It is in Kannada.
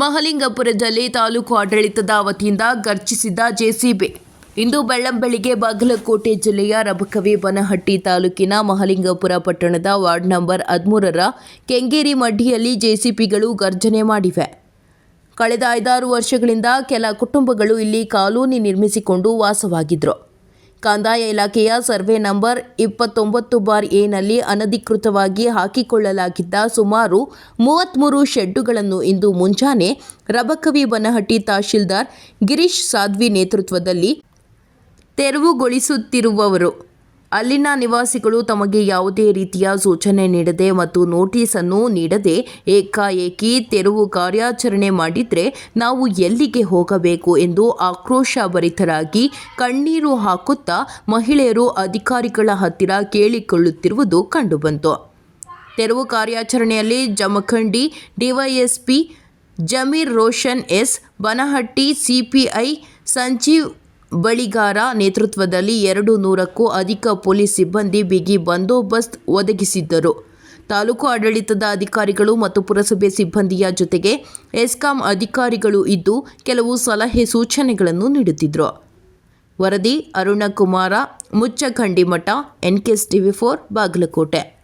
ಮಹಲಿಂಗಪುರದಲ್ಲಿ ತಾಲೂಕು ಆಡಳಿತದ ವತಿಯಿಂದ ಗರ್ಜಿಸಿದ ಜೆಸಿಬಿ. ಇಂದು ಬೆಳ್ಳಂಬೆಳಿಗ್ಗೆ ಬಾಗಲಕೋಟೆ ಜಿಲ್ಲೆಯ ರಬಕವಿ ಬನಹಟ್ಟಿ ತಾಲೂಕಿನ ಮಹಲಿಂಗಪುರ ಪಟ್ಟಣದ ವಾರ್ಡ್ ನಂಬರ್ ಹದಿಮೂರರ ಕೆಂಗೇರಿ ಮಡ್ಡಿಯಲ್ಲಿ ಜೆಸಿಪಿಗಳು ಗರ್ಜನೆ ಮಾಡಿವೆ. ಕಳೆದ ಐದಾರು ವರ್ಷಗಳಿಂದ ಕೆಲ ಕುಟುಂಬಗಳು ಇಲ್ಲಿ ಕಾಲೋನಿ ನಿರ್ಮಿಸಿಕೊಂಡು ವಾಸವಾಗಿದ್ರು. ಕಂದಾಯ ಇಲಾಖೆಯ ಸರ್ವೆ ನಂಬರ್ ಇಪ್ಪತ್ತೊಂಬತ್ತು ಬಾರ್ ಎನಲ್ಲಿ ಅನಧಿಕೃತವಾಗಿ ಹಾಕಿಕೊಳ್ಳಲಾಗಿದ್ದ ಸುಮಾರು ಮೂವತ್ತ್ಮೂರು ಶೆಡ್ಡುಗಳನ್ನು ಇಂದು ಮುಂಜಾನೆ ರಬಕವಿ ಬನಹಟ್ಟಿ ತಹಶೀಲ್ದಾರ್ ಗಿರೀಶ್ ಸಾಧ್ವಿ ನೇತೃತ್ವದಲ್ಲಿ ತೆರವುಗೊಳಿಸುತ್ತಿರುವವರು. ಅಲ್ಲಿನ ನಿವಾಸಿಗಳು ತಮಗೆ ಯಾವುದೇ ರೀತಿಯ ಸೂಚನೆ ನೀಡದೆ ಮತ್ತು ನೋಟಿಸ್ ಅನ್ನು ನೀಡದೆ ಏಕಾಏಕಿ ತೆರವು ಕಾರ್ಯಾಚರಣೆ ಮಾಡಿದ್ರೆ ನಾವು ಎಲ್ಲಿಗೆ ಹೋಗಬೇಕು ಎಂದು ಆಕ್ರೋಶಭರಿತರಾಗಿ ಕಣ್ಣೀರು ಹಾಕುತ್ತಾ ಮಹಿಳೆಯರು ಅಧಿಕಾರಿಗಳ ಹತ್ತಿರ ಕೇಳಿಕೊಳ್ಳುತ್ತಿರುವುದು ಕಂಡುಬಂತು. ತೆರವು ಕಾರ್ಯಾಚರಣೆಯಲ್ಲಿ Jamkhandi DYSP Zameer Roshan S Banahatti CPI Sanjeev Baligar ನೇತೃತ್ವದಲ್ಲಿ ಎರಡು ನೂರಕ್ಕೂ ಅಧಿಕ ಪೊಲೀಸ್ ಸಿಬ್ಬಂದಿ ಬಿಗಿ ಬಂದೋಬಸ್ತ್ ಒದಗಿಸಿದ್ದರು. ತಾಲೂಕು ಆಡಳಿತದ ಅಧಿಕಾರಿಗಳು ಮತ್ತು ಪುರಸಭೆ ಸಿಬ್ಬಂದಿಯ ಜೊತೆಗೆ ಎಸ್ಕಾಂ ಅಧಿಕಾರಿಗಳು ಇದ್ದು ಕೆಲವು ಸಲಹೆ ಸೂಚನೆಗಳನ್ನು ನೀಡುತ್ತಿದ್ದರು ವರದಿ Arunkumar, Muchchakhandimath N K TV four, Bagalkot.